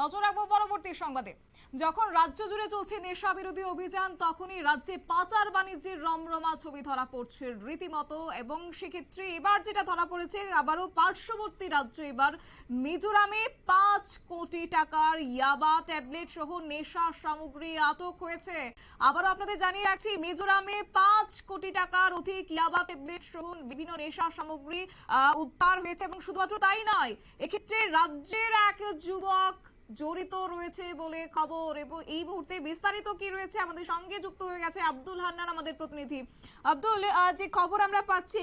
নজর রাখব পরবর্তী সংবাদে। যখন রাজ্য জুড়ে চলছে নেশা বিরোধী অভিযান, তখনই রাজ্যে পাচার বাণিজ্যের রমরমা ছবি ধরা পড়ছে রীতিমতো এবং সেক্ষেত্রে এবার যেটা ধরা পড়েছে, আবারও পার্শ্ববর্তী রাজ্য এবার মিজোরামে পাঁচ কোটি টাকার ইয়াবা ট্যাবলেট সহ নেশা সামগ্রী আটক হয়েছে। আবারও আপনাদের জানিয়ে রাখছি, মিজোরামে পাঁচ কোটি টাকার অধিক ইয়াবা ট্যাবলেট সহ বিভিন্ন নেশা সামগ্রী উদ্ধার হয়েছে এবং শুধুমাত্র তাই নয়, এক্ষেত্রে রাজ্যের এক যুবক জড়িত রয়েছে বলে খবর এবং এই মুহূর্তে বিস্তারিত কি রয়েছে আমাদের সঙ্গে যুক্ত হয়ে গেছে আব্দুল হান্নান, আমাদের প্রতিনিধি। আব্দুল যে খবর আমরা পাচ্ছি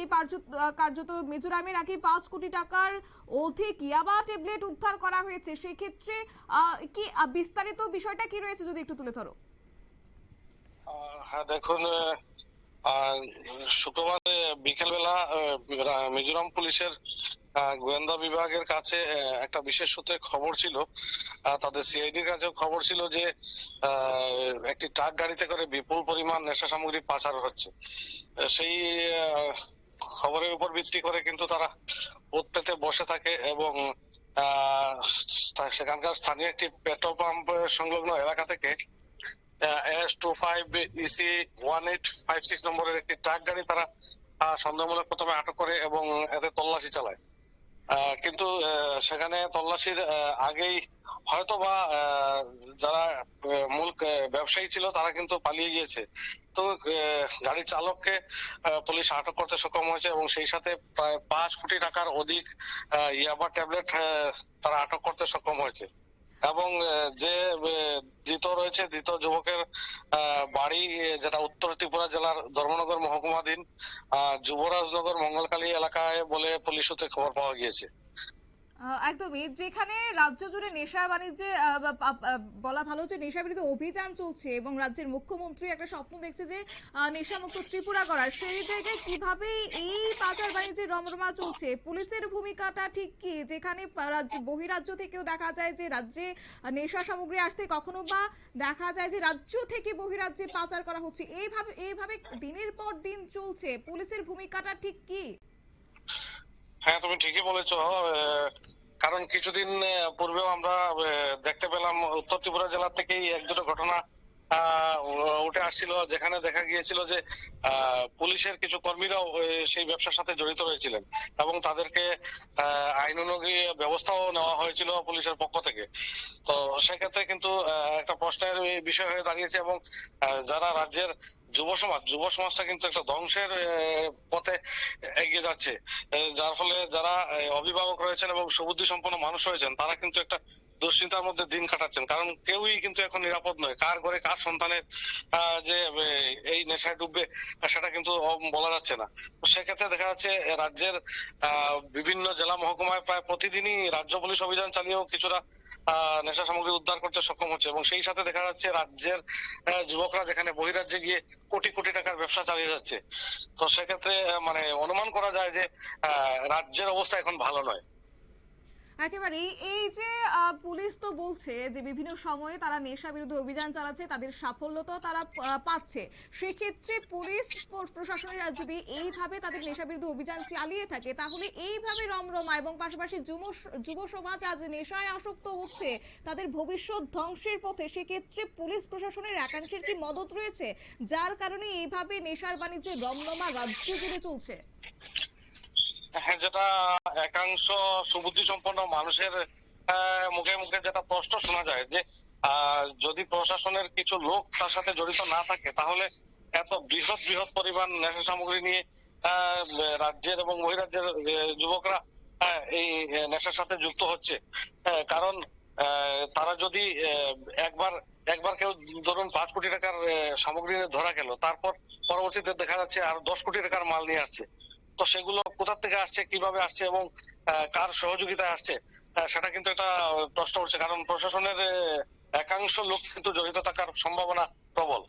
কার্যত মিজোরামে নাকি পাঁচ কোটি টাকার অধিক ইয়াবা ট্যাবলেট উদ্ধার করা হয়েছে, সেক্ষেত্রে কি বিস্তারিত বিষয়টা কি রয়েছে যদি একটু তুলে ধরো? হ্যাঁ দেখুন শুক্রবারে বিকেলবেলা মিজোরাম পুলিশের গোয়েন্দা বিভাগের কাছে একটা বিশেষ সূত্রে খবর ছিল। তাদের সিআইডির কাছেও খবর ছিল যে একটি ট্রাক গাড়িতে করে বিপুল পরিমাণ নেশা সামগ্রী পাচার হচ্ছে। সেই খবরের উপর ভিত্তি করে কিন্তু তারা ওত বসে থাকে এবং সেখানকার স্থানীয় একটি পেট্রোল পাম্প সংলগ্ন এলাকা থেকে S two five E C one eight five six নম্বরের একটি ট্রাক গাড়ি তারা সন্দেহমূলক প্রথমে আটক করে এবং এতে তল্লাশি চালায়। কিন্তু সেখানে তল্লাশির আগেই হয়তো বা যারা মূল ব্যবসায়ী ছিল তারা কিন্তু পালিয়ে গিয়েছে। তো গাড়ির চালককে পুলিশ আটক করতে সক্ষম হয়েছে এবং সেই সাথে প্রায় পাঁচ কোটি টাকার অধিক ইয়াবা ট্যাবলেট তারা আটক করতে সক্ষম হয়েছে। এবং যে ধৃত রয়েছে, ধৃত যুবকের বাড়ি, যেটা উত্তর ত্রিপুরা জেলার ধর্মনগর মহকুমাধীন যুবরাজনগর মঙ্গলকালী এলাকায় বলে পুলিশ সূত্রে খবর পাওয়া গিয়েছে। একদমই। যেখানে রাজ্য জুড়ে নেশা বাণিজ্যে বলা ভালো যে নেশা বিরোধী অভিযান চলছে এবং রাজ্যের মুখ্যমন্ত্রী একটা স্বপ্ন দেখছে যে আহ, নেশামুক্ত ত্রিপুরা করার। সেই জায়গায় কীভাবে এই পাচার বাণিজ্যের রমরমা চলছে? পুলিশের ভূমিকাটা ঠিক কি? যেখানে বহিরাজ্য থেকেও দেখা যায় যে রাজ্যে নেশা সামগ্রী আসতে কখনো বা দেখা যায় যে রাজ্য থেকে বহিরাজ্যে পাচার করা হচ্ছে। এইভাবে এইভাবে দিনের পর দিন চলছে। পুলিশের ভূমিকাটা ঠিক কি? হ্যাঁ তুমি ঠিকই বলেছ। কারণ কিছুদিন পূর্বেও আমরা দেখতে পেলাম, উত্তর ত্রিপুরা জেলা থেকেই এক দুটো ঘটনা উঠে আসছিল, যেখানে দেখা গিয়েছিল যে পুলিশের কিছু কর্মীরাও সেই ব্যবসার সাথে জড়িত হয়েছিলেন এবং তাদেরকে আইন অনুযায়ী ব্যবস্থাও নেওয়া হয়েছিল পুলিশের পক্ষ থেকে। তো সেক্ষেত্রে কিন্তু একটা প্রশ্নের বিষয় হয়ে দাঁড়িয়েছে এবং যারা রাজ্যের যুব সমাজ, যুব সমাজটা কিন্তু একটা ধ্বংসের পথে এগিয়ে যাচ্ছে। যার ফলে যারা অভিভাবক রয়েছেন এবং সুবুদ্ধি সম্পন্ন মানুষ রয়েছেন, তারা কিন্তু একটা দুশ্চিন্তার মধ্যে দিন কাটাচ্ছেন। কারণ কেউই কিন্তু এখন নিরাপদ নয়। কার ঘরে কার সন্তানের যে এই নেশায় ডুববে, সেটা কিন্তু বলা যাচ্ছে না। সেক্ষেত্রে দেখা যাচ্ছে রাজ্যের বিভিন্ন জেলা মহকুমায় প্রায় প্রতিদিনই রাজ্য পুলিশ অভিযান চালিয়েও কিছুটা নেশা সামগ্রী উদ্ধার করতে সক্ষম হচ্ছে এবং সেই সাথে দেখা যাচ্ছে রাজ্যের যুবকরা যেখানে বহিরাজ্যে গিয়ে কোটি কোটি টাকার ব্যবসা চালিয়ে যাচ্ছে। তো সেক্ষেত্রে মানে অনুমান করা যায় যে রাজ্যের অবস্থা এখন ভালো নয়। একেবারেই এই যে পুলিশ তো বলছে যে বিভিন্ন সময়ে তারা নেশা বিরোধী অভিযান চালাচ্ছে, তাদের সাফল্য তো তারা পাচ্ছে। সেক্ষেত্রে পুলিশ প্রশাসনের যদি এইভাবে তাদের নেশা বিরোধী অভিযান চালিয়ে থাকে, তাহলে এইভাবে রমরমা এবং পাশাপাশি যুব সমাজ আজ নেশায় আসক্ত হচ্ছে, তাদের ভবিষ্যৎ ধ্বংসের পথে, সেক্ষেত্রে পুলিশ প্রশাসনের একাংশের কি মদত রয়েছে? যার কারণে এইভাবে নেশার বাণিজ্যে রমরমা রাজ্য জুড়ে চলছে। যেটা একাংশ সুবুদ্ধি সম্পন্ন মানুষের মুখে মুখে যেটা প্রশ্ন শোনা যায় যে যদি প্রশাসনের কিছু লোক তার সাথে জড়িত না থাকে, তাহলে এত বৃহৎ বৃহৎ পরিমাণ নেশা সামগ্রী নিয়ে রাজ্যের এবং বহিরাজ্যের যুবকরা এই নেশার সাথে যুক্ত হচ্ছে। কারণ তারা যদি একবার একবার কেউ ধরুন পাঁচ কোটি টাকার সামগ্রী ধরা গেল, তারপর পরবর্তীতে দেখা যাচ্ছে আর দশ কোটি টাকার মাল নিয়ে আসছে। তো সেগুলো কোথা থেকে আসছে, কীভাবে আসছে এবং কার সহযোগিতা আসছে সেটা কিন্তু একটা প্রশ্ন উঠছে। কারণ প্রশাসনের একাংশ লোক কিন্তু জড়িত থাকার সম্ভাবনা প্রবল।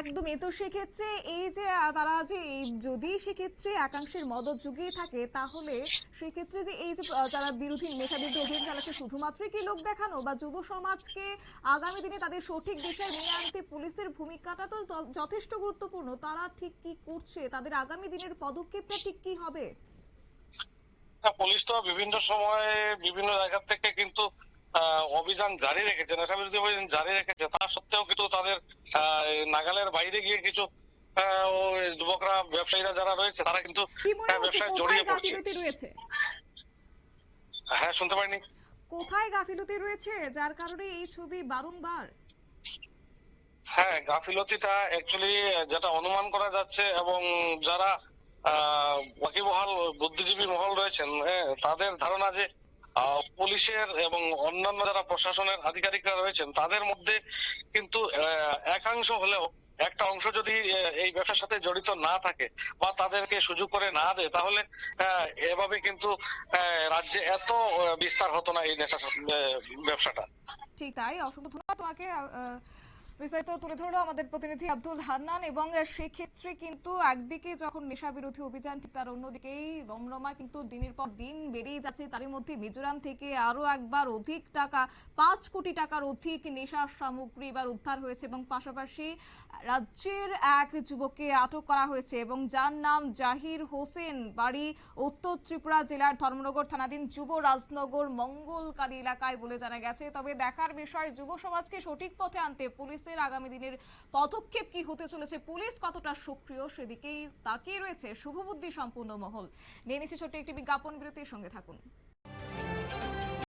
একদমই। তো সেক্ষেত্রে এই যে তারা যে যদি সেক্ষেত্রে একাংশের মদত জুগিয়ে থাকে, তাহলে সেক্ষেত্রে যে এই যে যারা বিরোধী নেশা বিরোধী অভিযান চালাচ্ছে শুধুমাত্রই কি লোক দেখানো বা যুব সমাজকে আগামী দিনে তাদের সঠিক দিশায় নিয়ে আনতে পুলিশের ভূমিকাটা তো যথেষ্ট গুরুত্বপূর্ণ। তারা ঠিক কি করছে? তাদের আগামী দিনের পদক্ষেপটা ঠিক কি হবে? পুলিশ তো বিভিন্ন সময়ে বিভিন্ন জায়গা থেকে কিন্তু অভিযান জারি রেখেছে নেশা বিরোধী অভিযান জারি রেখেছে তা সত্ত্বেও কিন্তু তাদের নাগালের বাইরে গিয়ে কিছু যুবকরা ব্যবসায়ীরা যারা রয়েছে তারা কিন্তু হচ্ছে ব্যবসায় জড়িয়ে পড়ছে। হ্যাঁ শুনতে পাইনি। কোথায় গাফিলতি রয়েছে যার কারণে এই ছবি বারংবার? হ্যাঁ গাফিলতিটা অ্যাকচুয়ালি যেটা অনুমান করা যাচ্ছে এবং যারা আহ, ওয়াকিবহাল বুদ্ধিজীবী মহল রয়েছেন হ্যাঁ, তাদের ধারণা যে পুলিশের এবং অন্যান্য যারা প্রশাসনের আধিকারিকরা রয়েছেন, তাদের মধ্যে কিন্তু একাংশ হলেও একটা অংশ যদি এই ব্যবসার সাথে জড়িত না থাকে বা তাদেরকে সুযোগ করে না দেয়, তাহলে এভাবে কিন্তু রাজ্যে এত বিস্তার হতো না এই নেশা ব্যবসাটা। ঠিক তাই। অসংখ্য ধন্যবাদ তোমাকে বিস্তারিত তুলে ধরলো আমাদের প্রতিনিধি আব্দুল হান্নান এবং সেক্ষেত্রে কিন্তু একদিকে যখন নেশা বিরোধী অভিযান ঠিক তার অন্যদিকেই রমরমা কিন্তু দিনের পর দিন বেড়েই যাচ্ছে। তারই মধ্যে মিজোরাম থেকে আরও একবার অধিক টাকা, পাঁচ কোটি টাকার অধিক নেশার সামগ্রী এবার উদ্ধার হয়েছে এবং পাশাপাশি রাজ্যের এক যুবককে আটক করা হয়েছে এবং যার নাম জাহির হোসেন। বাড়ি উত্তর ত্রিপুরা জেলার ধর্মনগর থানাধীন যুব রাজনগর মঙ্গলকারী এলাকায় বলে জানা গেছে। তবে দেখার বিষয়, যুব সমাজকে সঠিক পথে আনতে পুলিশের আগামী দিনের পদক্ষেপ কি হতে চলেছে? পুলিশ কতটা সক্রিয়? সেদিকেই তাকিয়ে রয়েছে শুভবুদ্ধি সম্পূর্ণ মহল। নিয়ে নিচ্ছে ছোট্ট একটি বিজ্ঞাপন বিরতির সঙ্গে থাকুন।